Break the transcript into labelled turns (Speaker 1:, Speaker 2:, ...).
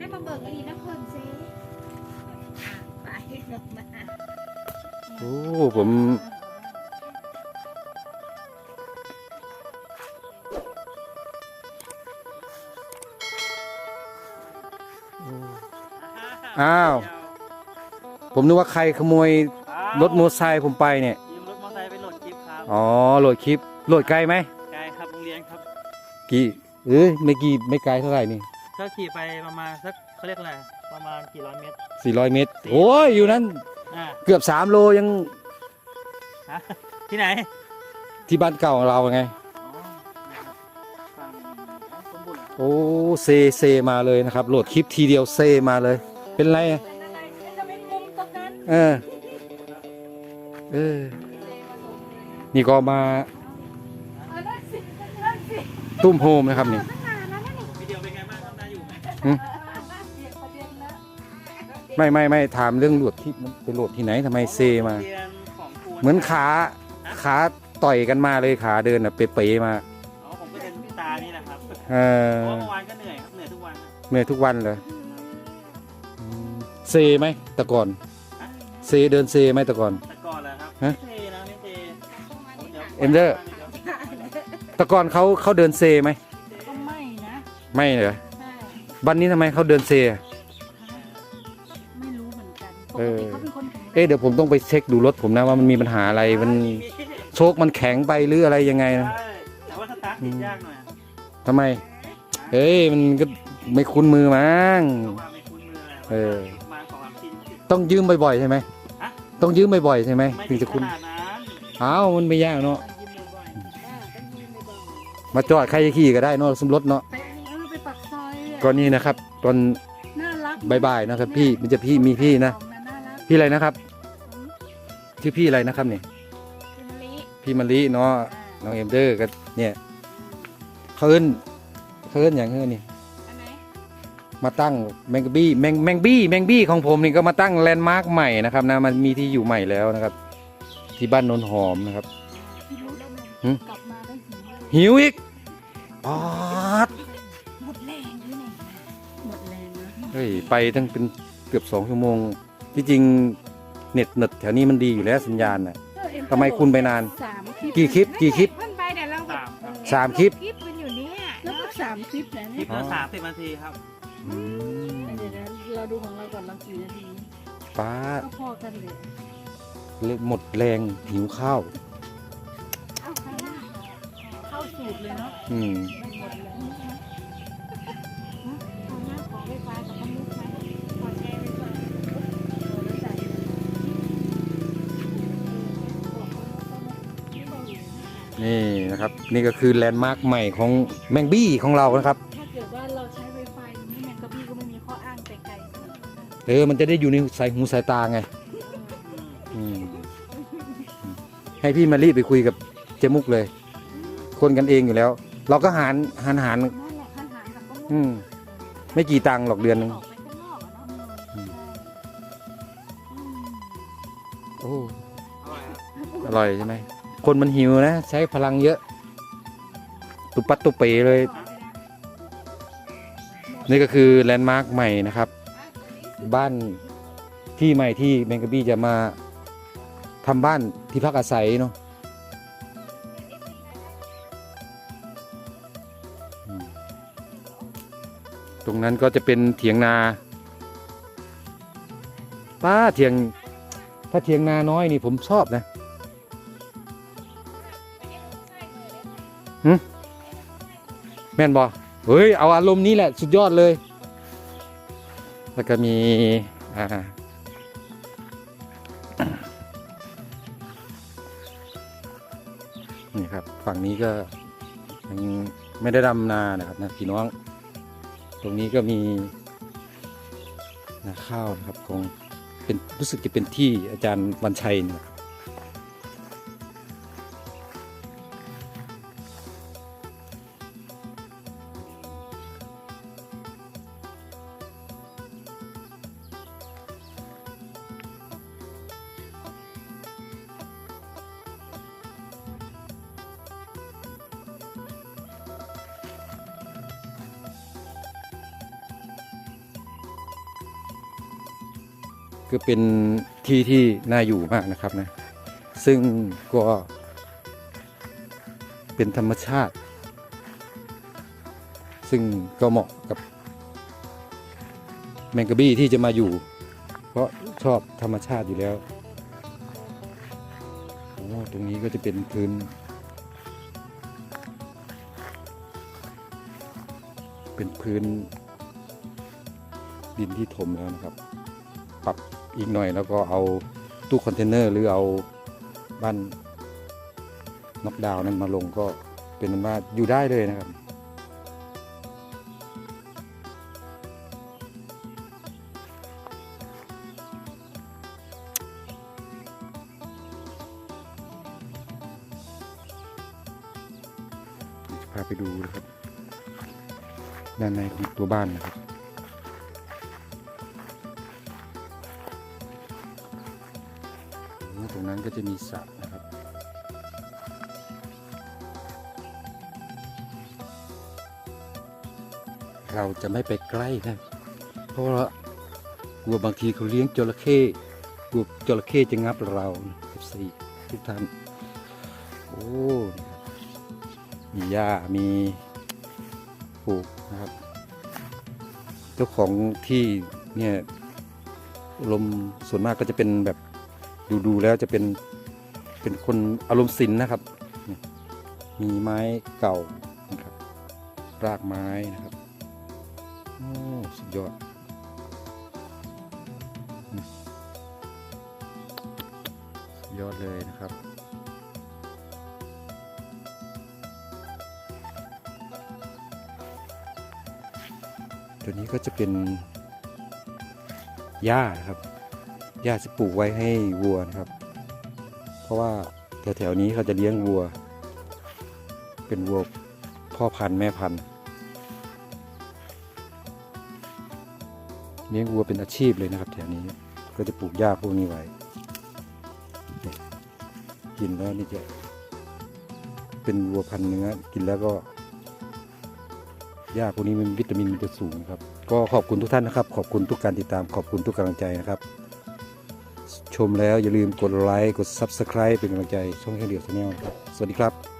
Speaker 1: ให้มาเบิกอันนี้นะคนเซ่ไปลงมา
Speaker 2: โอ้ผมอ้าว ผมนึกว่าใครขโมยรถมอเตอร์ไซค์ผมไปเนี่ย
Speaker 3: ยืมรถมอเตอร์ไซค์ไปโหลดคลิปครับ
Speaker 2: อ๋อโหลดคลิปโหลดไกลไหม
Speaker 3: ไกลครับโรงเรียนครับ
Speaker 2: กี่เอ้ยไม่กี่ไม่ไกลเท่าไหร่นี่
Speaker 3: ก็ขี่ไปประมาณสักเขาเรียกอะไรประมาณกี่ร้อยเมตร
Speaker 2: 400 เมตร โอ้ยอยู่นั้น
Speaker 3: อ่า
Speaker 2: เกือบ 3 โลยัง
Speaker 3: ฮะที่ไหน
Speaker 2: ที่บ้านเก่าของเราไง
Speaker 3: อ๋อนะครับฝั่งสมบูรณ์
Speaker 2: โอ้เซเซมาเลยนะครับ โหลดคลิปทีเดียวเซมาเลย เป็นไรอะ
Speaker 1: เป็นอะไรจะเป็นมุมตรงนั้น
Speaker 2: เออเออ นี่ก็มา
Speaker 1: เออนั่นสินั่นสิ
Speaker 2: ตุ้มโฮมนะครับนี่
Speaker 3: ไหม
Speaker 1: เปลี่ยนประเด็นแล้ว
Speaker 2: ไม่ไม่ไม่ถามเรื่องโหลดคลิปมันไปโหลดที่ไหนทำไมเซมา
Speaker 3: เรียนของครู
Speaker 2: เหมือนขาขาต่อยกันมาเลยขาเดินอะเป๋ๆมา
Speaker 3: อ๋อผมก็เรียนตานี่แหละครับ
Speaker 2: เออ
Speaker 3: เพราะว่าเมื่อวานก็เหนื่อยครับเหนื่อยทุกวันนะ
Speaker 2: เหนื่อยทุกวันเลยอืมเซไหมแต่ก่อน เซเดินเซไหมแต่ก่อน
Speaker 3: แต่ก่อนแหละครับ
Speaker 2: ฮะ
Speaker 3: ไม่เทนะไม่เทผมดี๋ยว
Speaker 2: เอ็มเดอร์ แต่ก่อนเขาเขาเดินเซไหม
Speaker 1: ก็ไม่นะ
Speaker 2: ไม่เหรอ
Speaker 1: ใช่
Speaker 2: วันนี้ทำไมเขาเดินเซอะ
Speaker 1: ไม่รู้เหมือนกันป
Speaker 2: เอกอ
Speaker 1: ติเขาเป็นคนแข็งแรง
Speaker 2: เอ๊ะเดี๋ยวผมต้องไปเช็คดูรถผมนะว่ามันมีปัญหาอะไรมันโชคมันแข็งไปหรืออะไรยังไงนะ
Speaker 3: ใช่แต่ว่าสตาร์ทติดยากหน่อยอะ
Speaker 2: ทำไม เฮ้ย มันก็ไม่คุ้นมือมั้ง
Speaker 3: เพราะว่าไม่คุ้นมืออะไร
Speaker 2: เออ
Speaker 3: มาของความชิน
Speaker 2: ต้องยืมบ่อยๆใช่ไหม
Speaker 3: ฮะ
Speaker 2: ต้องยืมบ่อยๆใช่ไหม
Speaker 3: ไม่
Speaker 2: ถึงจะ
Speaker 3: ข
Speaker 2: คุ้น
Speaker 3: นาดนั้น
Speaker 2: อ้าวมันไม่ยากเนาะ
Speaker 1: ยิ้มบ่อยๆอ่าต้องยิ้มบ่อย
Speaker 2: มาจอดใครจะขี่ก็ได้เนอะสมรถเนาะ
Speaker 1: ๆไปเออไปปักซอยอะ
Speaker 2: ก็นี่นะครับ ตอน
Speaker 1: น่ารัก
Speaker 2: บ่ายๆนะครับ พี่มันจะพี่มีพี่นะ
Speaker 1: น่ารัก
Speaker 2: พี่อะไรนะครับชื่อพี่อะไรนะครับเนี่ย
Speaker 1: คุณลิ
Speaker 2: พี่มะลิเนาะน้องเอ็มเดอร์ก็เนี่ยเขาเอิ้นเขาเอิ้นอย่างเอิ้นนี่
Speaker 1: อันไหน
Speaker 2: มาตั้งแมงบี้แมงแมงบี้แมงบี้ของผมนี่ก็มาตั้งแลนด์มาร์คใหม่นะครับนะมันมีที่อยู่ใหม่แล้วนะครับ ที่บ้านโนนหอมนะครับ
Speaker 1: พี่รู้แล้ว
Speaker 2: หึ
Speaker 1: มันกลับมาได้หิวเลย
Speaker 2: หิวอีกป๊อด
Speaker 1: เฮ้
Speaker 2: ยไปตั้งเป็นเกือบสองชั่วโมง ที่จริงเน็ตเน็ตแถวนี้มันดีอยู่แล้วสัญญาณน่ะ ทำไมคุณไปนาน
Speaker 1: สามคลิป
Speaker 2: กี่คลิปกี่คลิป
Speaker 1: มันไปเดี๋ยวเรา
Speaker 3: สามครับ
Speaker 2: สามคลิป
Speaker 1: คลิปมันอยู่เนี่ยแล้วก็สามคลิปแล้ว
Speaker 3: คลิ
Speaker 1: เนี่ย
Speaker 3: ปละสามสิบนาทีครับ
Speaker 2: อืม
Speaker 1: เดี๋ยวนะเราดูของเราก่อนเรากี่นาที
Speaker 2: ป้าด
Speaker 1: ก็พอกันเลย
Speaker 2: เลยหมดแรงหิวข้าว
Speaker 1: เอาข้างหน้าเข้าสูตรเลยเนาะ
Speaker 2: อืม
Speaker 1: ไม่หมดเลยเอาหน้าขอ ไฟฟ้ากับน้ำมุกไหมขอแชร์ไปก่อนโอ้แล้วใส่เลย
Speaker 2: นี่นะครับ นี่ก็คือแลนด์มาร์คใหม่ของแมงบี้ของเรานะครับ
Speaker 1: ถ้าเกิดว่าเราใช้ไวไฟนี่แมงกะบี้ก็ไม่มีข้ออ้างไกลๆ
Speaker 2: เออมันจะได้อยู่ในสายหูสายตาไงอืมให้พี่มารีไปคุยกับเจมุกเลย คนกันเองอยู่แล้ว เราก็หารหารหาร
Speaker 1: นั่นแหละอาหารกับก็
Speaker 2: อืม ไม่กี่ตังค์หรอกเดือนหนึง
Speaker 1: ออกไปข้างนอกอะเนาะ
Speaker 2: อืม
Speaker 1: อืม
Speaker 2: โอ้
Speaker 3: อร่อยครับ
Speaker 2: อร่อยใช่ไหมคนมันหิวนะ ใช้พลังเยอะ ตุปัดตุเปเลย นี่ก็คือแลนด์มาร์คใหม่นะครับ บ้านที่ใหม่ที่แมงกะบี้จะมาทำบ้านที่พักอาศัยเนาะ ตรงนั้นก็จะเป็นเถียงนาป้าเถียง ถ้าเถียงนาน้อยนี่ผมชอบนะหึแม่นบอเฮ้ย เอาอารมณ์นี้แหละ สุดยอดเลย แล้วก็มีอ่านี่ครับ ฝั่งนี้ก็ยังไม่ได้ดำนานะครับนะพี่น้อง ตรงนี้ก็มีนาข้าวนะครับคงเป็นรู้สึกจะเป็นที่อาจารย์วันชัยนะครับ ก็เป็นที่ที่น่าอยู่มากนะครับนะ ซึ่งก็เป็นธรรมชาติ ซึ่งก็เหมาะกับแมงกะบี้ที่จะมาอยู่ เพราะชอบธรรมชาติอยู่แล้วโอ้ตรงนี้ก็จะเป็นพื้น เป็นพื้นดินที่ถมแล้วนะครับ ปรับ อีกหน่อยแล้วก็เอาตู้คอนเทนเนอร์หรือเอาบ้านน็อกดาวน์นั้นมาลงก็เป็นอันว่าอยู่ได้เลยนะครับจะพาไปดูนะครับ ด้านในของตัวบ้านนะครับ ก็จะมีสระนะครับ เราจะไม่ไปใกล้นะเพราะว่ากลัวบางทีเขาเลี้ยงจระเข้กลัวจระเข้จะงับเราสี่ทุกท่านโอ้มีหญ้ามีปลูกนะครับเจ้าของที่เนี่ยลมณ์ส่วนมากก็จะเป็นแบบ ดูดูแล้วจะเป็นเป็นคนอารมณ์ศิลนะครับ มีไม้เก่านะครับ รากไม้นะครับโอ้สุดยอดสุดยอดเลยนะครับตัวนี้ก็จะเป็นหญ้านะครับ ญาจะปลูกไว้ให้วัวนะครับ เพราะว่าแถวๆนี้เขาจะเลี้ยงวัว เป็นวัวพ่อพันธุ์แม่พันธุ์เลี้ยงวัวเป็นอาชีพเลยนะครับ แถวนี้ก็จะปลูกหญ้าพวกนี้ไว้กินแล้วนี่จะเป็นวัวพันธุ์เนื้อกินแล้วก็หญ้าพวกนี้มันวิตามินมันจะสูงครับ ก็ขอบคุณทุกท่านนะครับ ขอบคุณทุกการติดตามขอบคุณทุกกำลังใจนะครับ ชมแล้วอย่าลืมกดไลค์กด Subscribe เป็นกำลังใจช่องแค่เดียวชาแนลครับ สวัสดีครับ